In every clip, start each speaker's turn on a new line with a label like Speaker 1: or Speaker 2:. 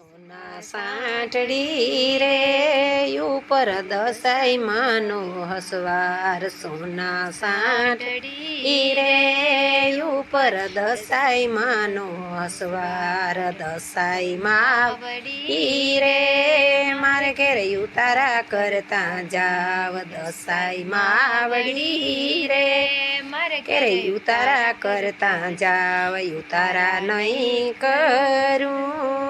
Speaker 1: સોના સાંઠડી રે, ઉપર દસાઈ માનો હસવાર. સોના સાંઠડી રે, ઉપર દસાઈ માનો હસવાર. દસાઈ માવડી રે, મારે ઘેરે ઉતારા કરતા જાવ. દસાઈ માવડી રે, મારે ઘેરે ઉતારા કરતા જાવ. ઉતારા નહીં કરું.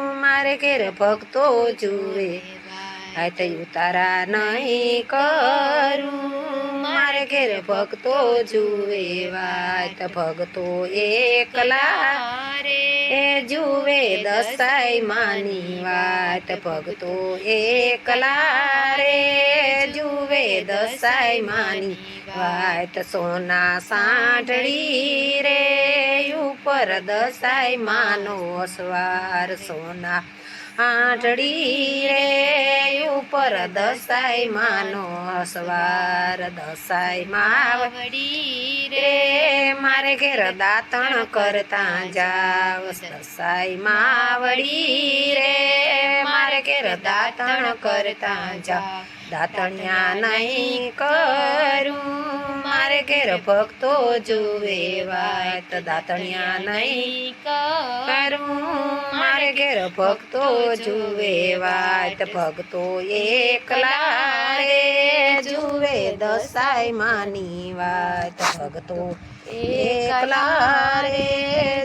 Speaker 1: ઘેર ભક્તો જુએ. આ ઉતારા નહીં કરું. મારે ઘેર ભક્તો જુએ. વાત ભક્તો એકલા રે જુએ દસાઈ માની. વાત ભક્તો એકલા રે. જુએ દસાઈ માની વાત સોના સાંઠળી રે ઉપર દસાઈ માનો અસવાર સોના આંટડી રે ઉપર દસાઈ માનો અસવાર દસાઈ માવડી રે, મારે ઘેર દાતણ કરતા જાવ દસાઈ માવડી રે, મારે ઘેર દાતણ કરતા જાવ દાતણિયા નહીં કરું, મારે ઘેર ભક્તો જુએ વાત. દાતણિયા નહીં કરું, મારે ઘેર ભક્તો જુએ વાત. ભક્તો એકલા રે જુએ દસાઈ માની વાત. ભક્તો એકલા રે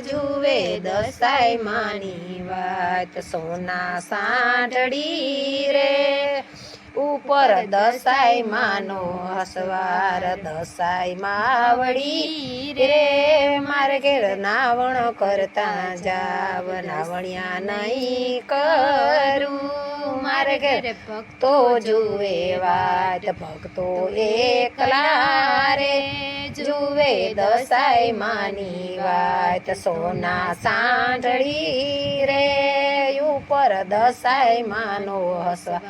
Speaker 1: જુએ દસાઈ માની વાત. સોના સાંઠડી રે ઉપર દસાઈ માનો હસવાર, દસાઈ માવડી. રે મારે ઘેર નાવણ કરતા જાવ, નાવણિયા નહીં કરું. મારે ઘેર ભક્તો જુએ વાત, ભક્તો એકલા રે. જુએ દસાઈ માની વાત, સોના સાંજળી રે. ઉપર દસાઈ માનો હસવા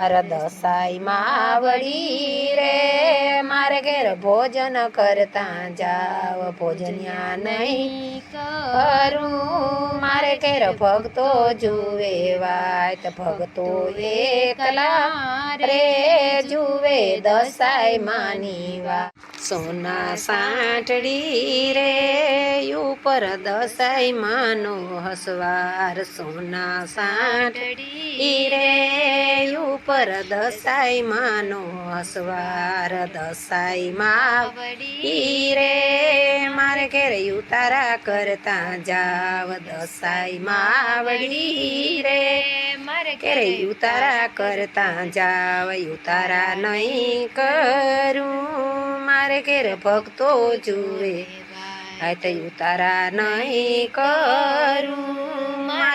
Speaker 1: અર દસાઈ માવડી રે, મારે ઘેર ભોજન કરતા જાવ ભોજન્યા નહીં કરું. મારે ઘેર ભક્તો જુએ વાત ભક્તો એકલા રે જુએ દસાઈ માની વાત. સોના સાંઠડી રે, ઉપર દસાઈ માનો હસવાર. સોના સાંઠડી રે, ઉપર દસાઈ માનો હસવાર. દસાઈ માવડી રે, મારે ઘેર ઉતારા કરતા જાવ. દસાઈ માવડી રે મારે ઘેરે ઉતારા કરતા જાવ ઉતારા નહીં કરું. મારે ઘેર ભક્તો જુએ. તે ઉતારા નહીં કરું.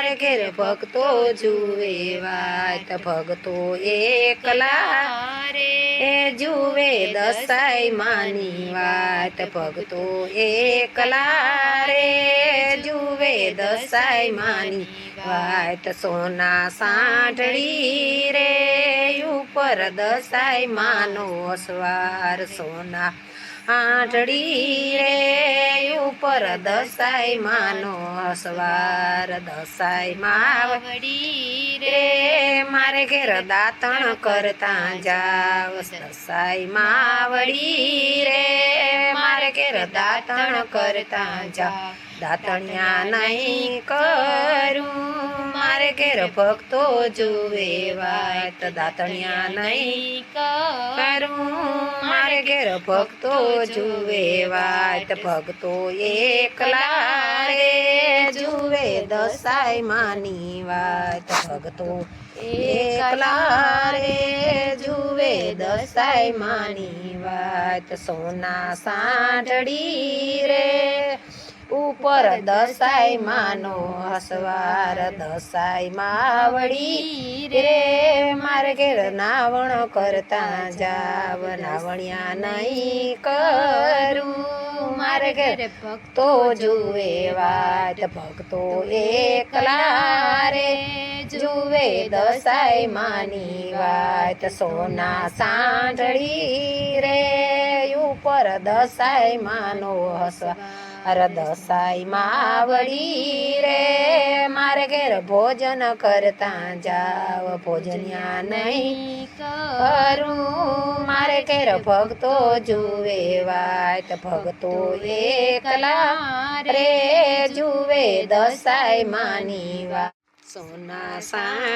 Speaker 1: મારે ઘેર ભક્તો જુએ વાત ભક્તો એકલા રે જુએ દસાઈ માની વાત ભક્તો એકલા રે જુએ દસાઈ માની વાત. સોના સાંઠળી રે ઉપર દસાઈ માનો સ્વાર. સોના આંટડી રે ઉપર દસાઈ માનો અસવાર દસાઈ માવડી રે મારે ઘેર દાતણ કરતા જાવ. દસાઈ માવડી રે મારે ઘેર દાતણ કરતા જાવ. દાતણિયા નહીં કરું. મારે ઘેર ભક્તો જુએ વાત. દાતણિયા નહીં કરું. મારે ઘેર ભક્તો જુએ વાત. ભક્તો એકલા રે જુએ દસાઈ માની વાત. ભક્તો એકલા રે જુએ દસાઈ માની વાત. સોના સાંઠડી રે ઉપર દસાઈ માનો, હસવાર દસાઈ માવડી. રે મારે ઘેર નાવણ કરતા જાવ, નાવણિયા નહીં કરું. મારે ઘેર ભક્તો જુએ વાત, ભક્તો એકલા રે. જુએ દસાઈ માની વાત, સોના સાંઢળી રે. ઉપર દસાઈ માનો હસવા અર દસાઈ માવડી રે, મારે ઘેર ભોજન કરતા જાવ ભોજન્યા નહીં કરું. મારે ઘેર ભક્તો જુએ વાત ભક્તો એકલા રે જુએ દસાઈ માની વાત. સોના સા